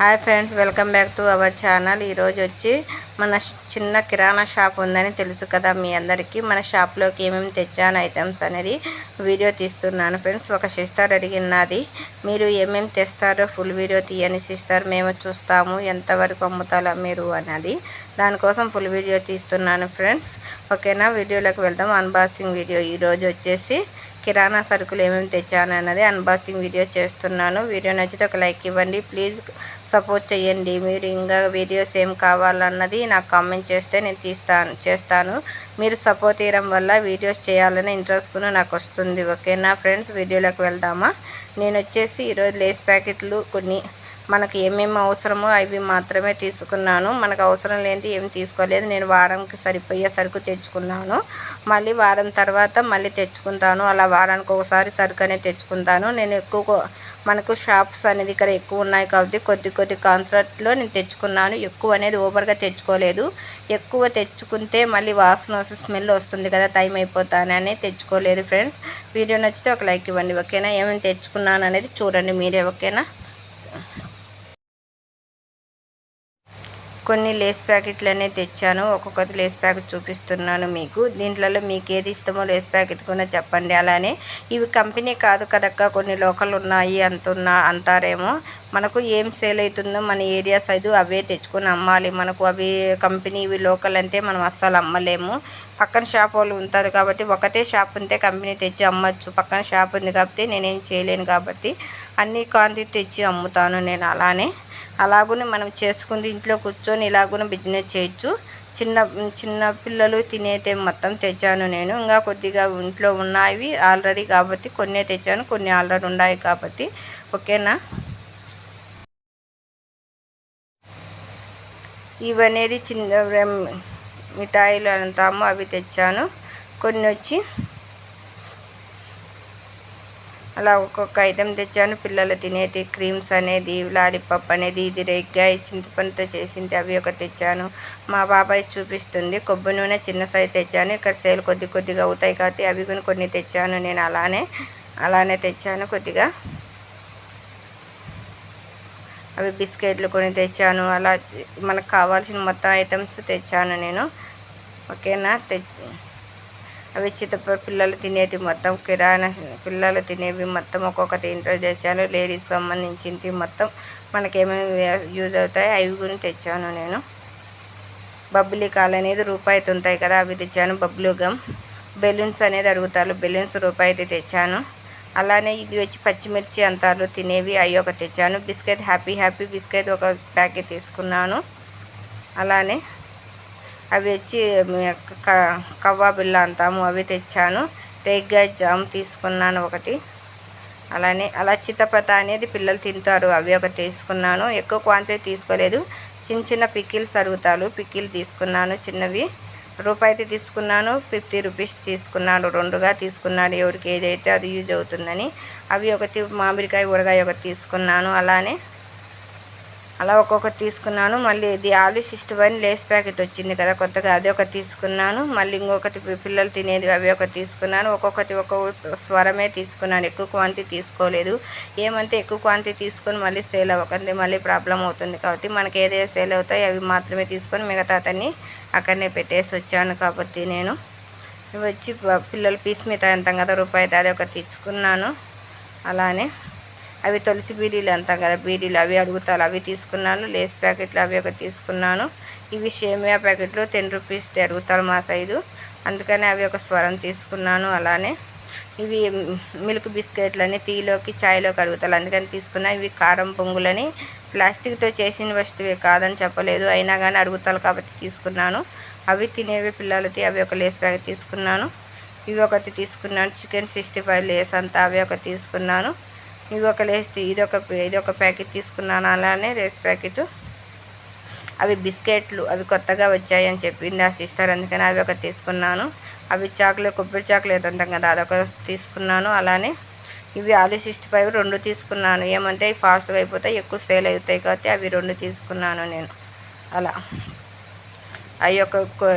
Hi friends welcome back to our channel. ఈరోజు వచ్చి మన చిన్న కిరాణా షాప్ ఉందని తెలుసు కదా మీ అందరికీ. మన షాప్లోకి ఏమేమి తెచ్చాను ఐటమ్స్ అనేది వీడియో తీస్తున్నాను ఫ్రెండ్స్. ఒక సిస్టర్ అడిగినది మీరు ఏమేమి తెస్తారో ఫుల్ వీడియో తీయని సిస్టర్ మేము చూస్తాము ఎంతవరకు అమ్ముతారో మీరు అన్నది దానికోసం ఫుల్ వీడియో తీస్తున్నాను ఫ్రెండ్స్. ఓకేనా? వీడియోలోకి వెళ్దాం. అన్బాక్సింగ్ వీడియో ఈరోజు వచ్చేసి కిరాణా సరుకులు ఏమేమి తెచ్చాను అన్నది అన్బాక్సింగ్ వీడియో చేస్తున్నాను. వీడియో నచ్చితే ఒక లైక్ ఇవ్వండి. ప్లీజ్ సపోర్ట్ చేయండి. మీరు ఇంకా వీడియోస్ ఏం కావాలన్నది నాకు కామెంట్ చేస్తే నేను తీస్తాను చేస్తాను. మీరు సపోర్ట్ చేయడం వల్ల వీడియోస్ చేయాలని ఇంట్రెస్ట్ కూడా నాకు వస్తుంది. ఓకేనా ఫ్రెండ్స్ వీడియోలోకి వెళ్దామా? నేను వచ్చేసి ఈరోజు లేస్ ప్యాకెట్లు కొన్ని మనకు ఏమేమి అవసరమో అవి మాత్రమే తీసుకున్నాను. మనకు అవసరం లేనిది ఏమి తీసుకోలేదు. నేను వారంకి సరిపోయే సరుకు తెచ్చుకున్నాను. మళ్ళీ వారం తర్వాత మళ్ళీ తెచ్చుకుంటాను. అలా వారానికి ఒకసారి సరుకు అనేది తెచ్చుకుంటాను. నేను ఎక్కువ మనకు షాప్స్ అనేది ఇక్కడ ఎక్కువ ఉన్నాయి కాబట్టి కొద్ది కొద్ది కాన్సర్ట్లో నేను తెచ్చుకున్నాను. ఎక్కువ అనేది ఓవర్గా తెచ్చుకోలేదు. ఎక్కువ తెచ్చుకుంటే మళ్ళీ వాసన వస్తే స్మెల్ వస్తుంది కదా టైం అయిపోతానని తెచ్చుకోలేదు ఫ్రెండ్స్. వీడియో నచ్చితే ఒక లైక్ ఇవ్వండి ఓకేనా? ఏమేమి తెచ్చుకున్నాను అనేది చూడండి మీరే ఓకేనా? కొన్ని లేస్ ప్యాకెట్లు అనేది తెచ్చాను. ఒక్కొక్కటి లేస్ ప్యాకెట్ చూపిస్తున్నాను మీకు. దీంట్లలో మీకు ఏది ఇష్టమో లేస్ ప్యాకెట్ కూడా చెప్పండి. అలానే ఇవి కంపెనీ కాదు కదక్క కొన్ని లోకల్ ఉన్నాయి అంటున్నా అంటారేమో. మనకు ఏం సేల్ అవుతుందో మన ఏరియా సైజు అవే తెచ్చుకొని అమ్మాలి. మనకు అవి కంపెనీ ఇవి లోకల్ అంటే మనం అస్సలు అమ్మలేము. పక్కన షాప్ వాళ్ళు ఉంటారు కాబట్టి ఒకటే షాప్ ఉంటే కంపెనీ తెచ్చి అమ్మచ్చు. పక్కన షాప్ ఉంది కాబట్టి నేనేం చేయలేను కాబట్టి అన్ని క్వాంటిటీ తెచ్చి అమ్ముతాను నేను అలానే. అలాగునే మనం చేసుకుంది ఇంట్లో కూర్చొని ఇలాగున బిజినెస్ చేయొచ్చు. చిన్న చిన్న పిల్లలు తినేతే మొత్తం తెచ్చాను నేను. ఇంకా కొద్దిగా ఇంట్లో ఉన్నాయి ఆల్రెడీ కాబట్టి కొన్ని తెచ్చాను కొన్ని ఆల్రెడీ ఉన్నాయి కాబట్టి. ఓకేనా? ఇవనేది చిన్న మిఠాయిలు అంటాము అవి తెచ్చాను. కొన్ని వచ్చి అలా ఒక్కొక్క ఐటెం తెచ్చాను. పిల్లలు తినేది క్రీమ్స్ అనేది లాలీపాప్ అనేది ఇది రేగ్గాయ చింతపండుతో చేసింది అవి ఒక తెచ్చాను. మా బాబాయ్ చూపిస్తుంది. కొబ్బరి నూనె చిన్న సైజు తెచ్చాను. ఇక్కడ సేల్ కొద్ది కొద్దిగా అవుతాయి కాబట్టి అవి కొన్ని కొన్ని తెచ్చాను. నేను అలానే అలానే తెచ్చాను కొద్దిగా. అవి బిస్కెట్లు కొన్ని తెచ్చాను. అలా మనకు కావాల్సిన మొత్తం ఐటమ్స్ తెచ్చాను నేను. ఓకేనా? తెచ్చి అవి చిత్తప పిల్లలు తినేది మొత్తం కిరాణా పిల్లలు తినేవి మొత్తం ఒక్కొక్కటి ఇంట్రో చేశాను. లేడీస్ సంబంధించింది మొత్తం మనకేమేమి యూజ్ అవుతాయి అవి కూడా తెచ్చాను నేను. బబ్బులీ కాలు అనేది రూపాయితో ఉంటాయి కదా అవి తెచ్చాను బబ్బులు గమ్. బెలూన్స్ అనేది అడుగుతారు బెలూన్స్ రూపాయి తెచ్చాను. అలానే ఇది వచ్చి పచ్చిమిర్చి అంతాలు తినేవి అవి ఒక తెచ్చాను. బిస్కెట్ హ్యాపీ హ్యాపీ బిస్కెట్ ఒక ప్యాకెట్ తీసుకున్నాను. అలానే అవి వచ్చి కవ్వా బిళ్ళ అంటాము అవి తెచ్చాను. రేగ్గా జామ్ తీసుకున్నాను ఒకటి. అలానే అలా చిత్తపత అనేది పిల్లలు తింటారు. అవి ఒకటి తీసుకున్నాను. ఎక్కువ క్వాంటిటీ తీసుకోలేదు. చిన్న చిన్న పిక్కిల్స్ అరుగుతాలు. పికిల్ తీసుకున్నాను చిన్నవి. రూపాయి తీసుకున్నాను. ఫిఫ్టీ రూపీస్ తీసుకున్నాను. రెండుగా తీసుకున్నాను. ఎవరికి ఏదైతే అది యూజ్ అవుతుందని. అవి ఒకటి మామిడికాయ ఊరగాయ ఒకటి తీసుకున్నాను. అలానే అలా ఒక్కొక్కటి తీసుకున్నాను. మళ్ళీ ఇది ఆలు సిక్స్టీ వన్ లేస్ ప్యాకెట్ వచ్చింది కదా కొత్తగా అది ఒకటి తీసుకున్నాను. మళ్ళీ ఇంకొకటి పిల్లలు తినేది అవి ఒకటి తీసుకున్నాను. ఒక్కొక్కటి ఒక్కొక్క స్వరమే తీసుకున్నాను. ఎక్కువ క్వాంటిటీ తీసుకోలేదు. ఏమంటే ఎక్కువ క్వాంటిటీ తీసుకొని మళ్ళీ సేల్ అవ్వకండి మళ్ళీ ప్రాబ్లం అవుతుంది కాబట్టి మనకి ఏదైతే సేల్ అవుతాయి అవి మాత్రమే తీసుకొని మిగతా అతన్ని అక్కడనే పెట్టేసి వచ్చాను కాబట్టి నేను. వచ్చి పిల్లలు పీస్ మీద ఎంత కదా రూపాయి అది ఒక తీసుకున్నాను. అలానే అవి తులసి బీడీలు అంటాం కదా బీడీలు అవి అడుగుతారు అవి తీసుకున్నాను లేస్ ప్యాకెట్లు అవి ఒక తీసుకున్నాను. ఇవి షేమియా ప్యాకెట్లు టెన్ రూపీస్ అడుగుతారు మా సైజు. అందుకని అవి ఒక స్వరం తీసుకున్నాను అలానే. ఇవి మిల్క్ బిస్కెట్లని టీలోకి చాయ్లోకి అడుగుతారు. అందుకని తీసుకున్నా ఇవి కారం పొంగులని. ప్లాస్టిక్తో చేసిన వస్తువే కాదని చెప్పలేదు. అయినా కానీ అడుగుతారు కాబట్టి తీసుకున్నాను. అవి తినేవి పిల్లలకి అవి ఒక లేస్ ప్యాకెట్ తీసుకున్నాను. ఇవి ఒకటి తీసుకున్నాను. చికెన్ సిక్స్టీ ఫైవ్ లేస్ అంతా అవి ఒక తీసుకున్నాను. ఇది ఒక లేస్ ఇది ఒక ఇది ఒక ప్యాకెట్ తీసుకున్నాను అలానే రేస్ ప్యాకెట్. అవి బిస్కెట్లు అవి కొత్తగా వచ్చాయని చెప్పింది ఆ సిస్టర్ అందుకని అవి ఒక తీసుకున్నాను. అవి చాక్లెట్ కొబ్బరి చాక్లెట్ అంటాం కదా అదొక తీసుకున్నాను అలానే. ఇవి ఆలు సిక్స్టీ ఫైవ్ రెండు తీసుకున్నాను. ఏమంటే ఫాస్ట్గా అయిపోతాయి ఎక్కువ సేల్ అవుతాయి కాబట్టి అవి రెండు తీసుకున్నాను నేను. అలా. అవి ఒక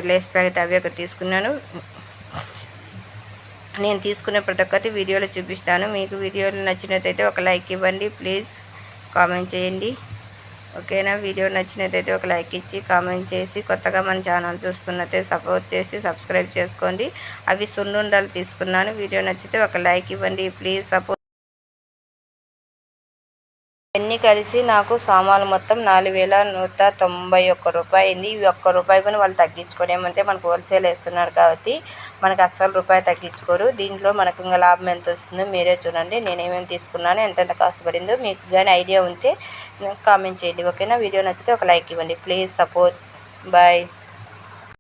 లేస్ ప్యాకెట్ అవి ఒక తీసుకున్నాను. నేను తీసుకునే ప్రతి ఒక్కటి వీడియోలో చూపిస్తాను. మీకు వీడియోలు నచ్చినట్టయితే ఒక లైక్ ఇవ్వండి. ప్లీజ్ కామెంట్ చేయండి. ఓకేనా? వీడియో నచ్చినట్టయితే ఒక లైక్ ఇచ్చి కామెంట్ చేసి కొత్తగా మన ఛానల్ చూస్తున్నట్టే సపోర్ట్ చేసి సబ్స్క్రైబ్ చేసుకోండి. అవి సున్నుండలు తీసుకున్నాను. వీడియో నచ్చితే ఒక లైక్ ఇవ్వండి. ప్లీజ్ సపోర్ట్ ఇవన్నీ కలిసి నాకు సామాన్లు మొత్తం నాలుగు వేల నూట తొంభై ఒక్క రూపాయి అయింది. ఒక్క రూపాయి కూడా వాళ్ళు తగ్గించుకోరు ఏమంటే మనకు హోల్సేల్ వేస్తున్నారు కాబట్టి మనకు అస్సలు రూపాయి తగ్గించుకోరు. దీంట్లో మనకు ఇంకా లాభం ఎంత వస్తుందో మీరే చూడండి. నేను ఏమేమి తీసుకున్నాను ఎంతెంత కాస్ట్ పడిందో మీకు కానీ ఐడియా ఉంటే కామెంట్ చేయండి. ఓకేనా? వీడియో నచ్చితే ఒక లైక్ ఇవ్వండి. Please support. బాయ్.